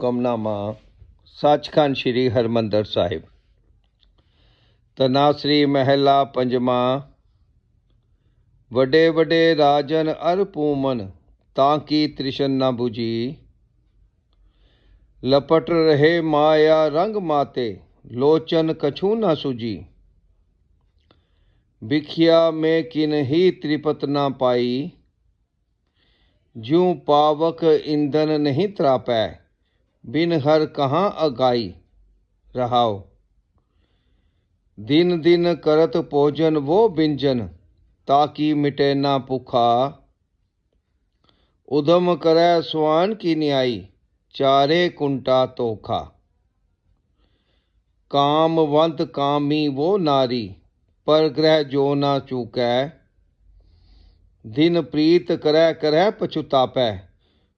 ਹੁਕਮਨਾਮਾ ਸੱਚਖੰਡ ਸ੍ਰੀ ਹਰਮੰਦਰ ਸਾਹਿਬ ਤਨਾਸਰੀ ਮਹਿਲਾ ਪੰਜਵਾਂ ਵੱਡੇ ਵੱਡੇ ਰਾਜਨ ਅਰ ਪੂਮਨ ਤਾਂ ਕੀ ਤ੍ਰਿਸ਼ਨ ਨਾ 부ਜੀ ਲਪਟ ਰਹੇ ਮਾਇਆ ਰੰਗ ਮਾਤੇ ਲੋਚਨ ਕਛੂ ਨਾ ਸੁਜੀ ਵਿਖਿਆ ਮੈਂ ਕਿਨ ਹੀ ਤ੍ਰਿਪਤ ਨਾ ਪਾਈ ਜਿਉ ਪਾਵਕ ਇੰਦਨ ਨਹੀਂ बिन हर कहाँ अगाई रहाओ। दिन दिन करत भोजन वो बिंजन, ताकि मिटे ना भुखा उधम करे स्वान की न्याई, चारे कुंटा तोखा। कामवंत कामी वो नारी, पर ग्रह जो ना चूकै। दिन प्रीत करह करह पछुतापै,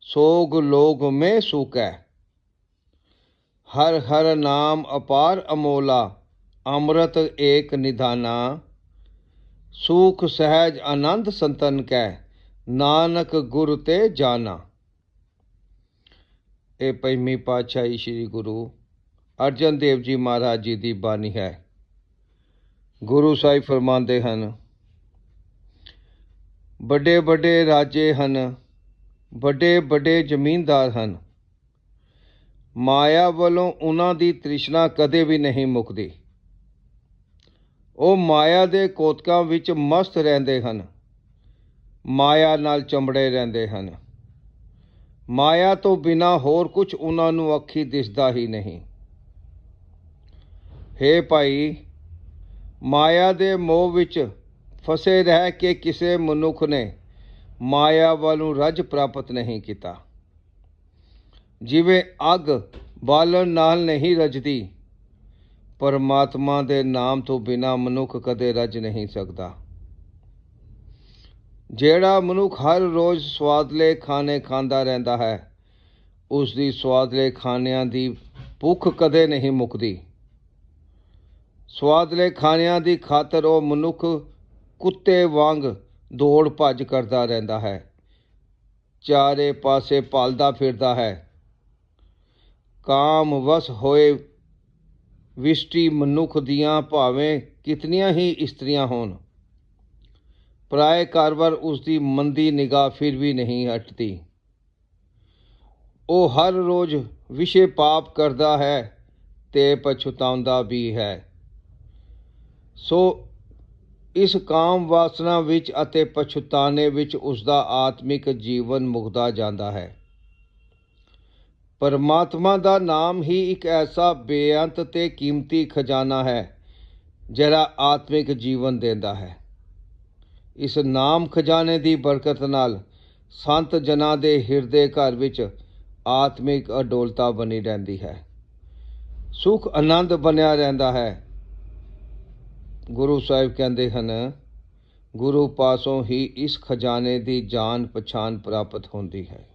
सोग लोग में सूकै। ਹਰ ਹਰ ਨਾਮ ਅਪਾਰ ਅਮੋਲਾ, ਅੰਮ੍ਰਿਤ ਏਕ ਨਿਧਾਨਾ। ਸੂਖ ਸਹਿਜ ਆਨੰਦ ਸੰਤਨ ਕੈ, ਨਾਨਕ ਗੁਰ ਤੇ ਜਾਣਾ ਇਹ ਪੰਜਵੀਂ ਪਾਤਸ਼ਾਹੀ ਸ੍ਰੀ ਗੁਰੂ ਅਰਜਨ ਦੇਵ ਜੀ ਮਹਾਰਾਜ ਜੀ ਦੀ ਬਾਣੀ ਹੈ। ਗੁਰੂ ਸਾਹਿਬ ਫਰਮਾਉਂਦੇ ਹਨ, ਵੱਡੇ ਵੱਡੇ ਰਾਜੇ ਹਨ, ਵੱਡੇ ਵੱਡੇ ਜ਼ਮੀਨਦਾਰ ਹਨ। ਮਾਇਆ ਵੱਲੋਂ ਉਹਨਾਂ ਦੀ ਤ੍ਰਿਸ਼ਨਾ ਕਦੇ ਵੀ ਨਹੀਂ ਮੁੱਕਦੀ। ਉਹ ਮਾਇਆ ਦੇ ਕੋਤਕਾਂ ਵਿੱਚ ਮਸਤ ਰਹਿੰਦੇ ਹਨ। ਮਾਇਆ ਨਾਲ ਚੰਬੜੇ ਰਹਿੰਦੇ ਹਨ। ਮਾਇਆ ਤੋਂ ਬਿਨਾ ਹੋਰ ਕੁਝ ਉਹਨਾਂ ਨੂੰ ਅੱਖੀ ਦਿਸਦਾ ਹੀ ਨਹੀਂ। ਹੇ ਭਾਈ, ਮਾਇਆ ਦੇ ਮੋਹ ਵਿੱਚ ਫਸੇ ਰਹਿ ਕੇ ਕਿਸੇ ਮਨੁੱਖ ਨੇ ਮਾਇਆ ਵੱਲੋਂ ਰੱਜ ਪ੍ਰਾਪਤ ਨਹੀਂ ਕੀਤਾ। ਜਿਵੇਂ ਅੱਗ ਬਾਲਣ ਨਾਲ ਨਹੀਂ ਰਜਦੀ, ਪਰਮਾਤਮਾ ਦੇ ਨਾਮ ਤੋਂ ਬਿਨਾ ਮਨੁੱਖ ਕਦੇ ਰੱਜ ਨਹੀਂ ਸਕਦਾ। ਜਿਹੜਾ ਮਨੁੱਖ ਹਰ ਰੋਜ਼ ਸਵਾਦਲੇ ਖਾਣੇ ਖਾਂਦਾ ਰਹਿੰਦਾ ਹੈ ਉਸ ਦੀ ਸਵਾਦਲੇ ਖਾਣਿਆਂ ਦੀ ਭੁੱਖ ਕਦੇ ਨਹੀਂ ਮੁੱਕਦੀ। ਸਵਾਦਲੇ ਖਾਣਿਆਂ ਦੀ ਖਾਤਰ ਉਹ ਮਨੁੱਖ ਕੁੱਤੇ ਵਾਂਗ ਦੌੜ ਭੱਜ ਕਰਦਾ ਰਹਿੰਦਾ ਹੈ, ਚਾਰੇ ਪਾਸੇ ਪਾਲਦਾ ਫਿਰਦਾ ਹੈ। ਕਾਮ ਵਸ ਹੋਏ, ਵਿਸ਼ਟੀ ਮਨੁੱਖ ਦੀਆਂ ਭਾਵੇਂ ਕਿਤਨੀਆਂ ਹੀ ਇਸਤਰੀਆਂ ਹੋਣ। ਪਰਾਏ ਘਰ ਵੱਲ ਉਸ ਦੀ ਮੰਦੀ ਨਿਗਾਹ ਫਿਰ ਵੀ ਨਹੀਂ ਹਟਦੀ। ਉਹ ਹਰ ਰੋਜ਼ ਵਿਸ਼ੇ ਪਾਪ ਕਰਦਾ ਹੈ ਤੇ ਪਛਤਾਉਂਦਾ ਵੀ ਹੈ। ਸੋ ਇਸ ਕਾਮ ਵਾਸਨਾ ਵਿੱਚ ਅਤੇ ਪਛਤਾਨੇ ਵਿੱਚ ਉਸ ਦਾ ਆਤਮਿਕ ਜੀਵਨ ਮੁਕਦਾ ਜਾਂਦਾ ਹੈ। ਪਰਮਾਤਮਾ ਦਾ ਨਾਮ ਹੀ ਇੱਕ ਐਸਾ ਬੇਅੰਤ ਤੇ ਕੀਮਤੀ ਖਜ਼ਾਨਾ ਹੈ, ਜਿਹੜਾ ਆਤਮਿਕ ਜੀਵਨ ਦਿੰਦਾ ਹੈ। ਇਸ ਨਾਮ ਖਜ਼ਾਨੇ ਦੀ ਬਰਕਤ ਨਾਲ ਸੰਤ ਜਨਾਂ ਦੇ ਹਿਰਦੇ ਘਰ ਵਿੱਚ ਆਤਮਿਕ ਅਡੋਲਤਾ ਬਣੀ ਰਹਿੰਦੀ ਹੈ। ਸੁਖ ਆਨੰਦ ਬਣਿਆ ਰਹਿੰਦਾ ਹੈ। ਗੁਰੂ ਸਾਹਿਬ ਕਹਿੰਦੇ ਹਨ, ਗੁਰੂ ਪਾਸੋਂ ਹੀ ਇਸ ਖਜ਼ਾਨੇ ਦੀ ਜਾਣ ਪਛਾਣ ਪ੍ਰਾਪਤ ਹੁੰਦੀ ਹੈ।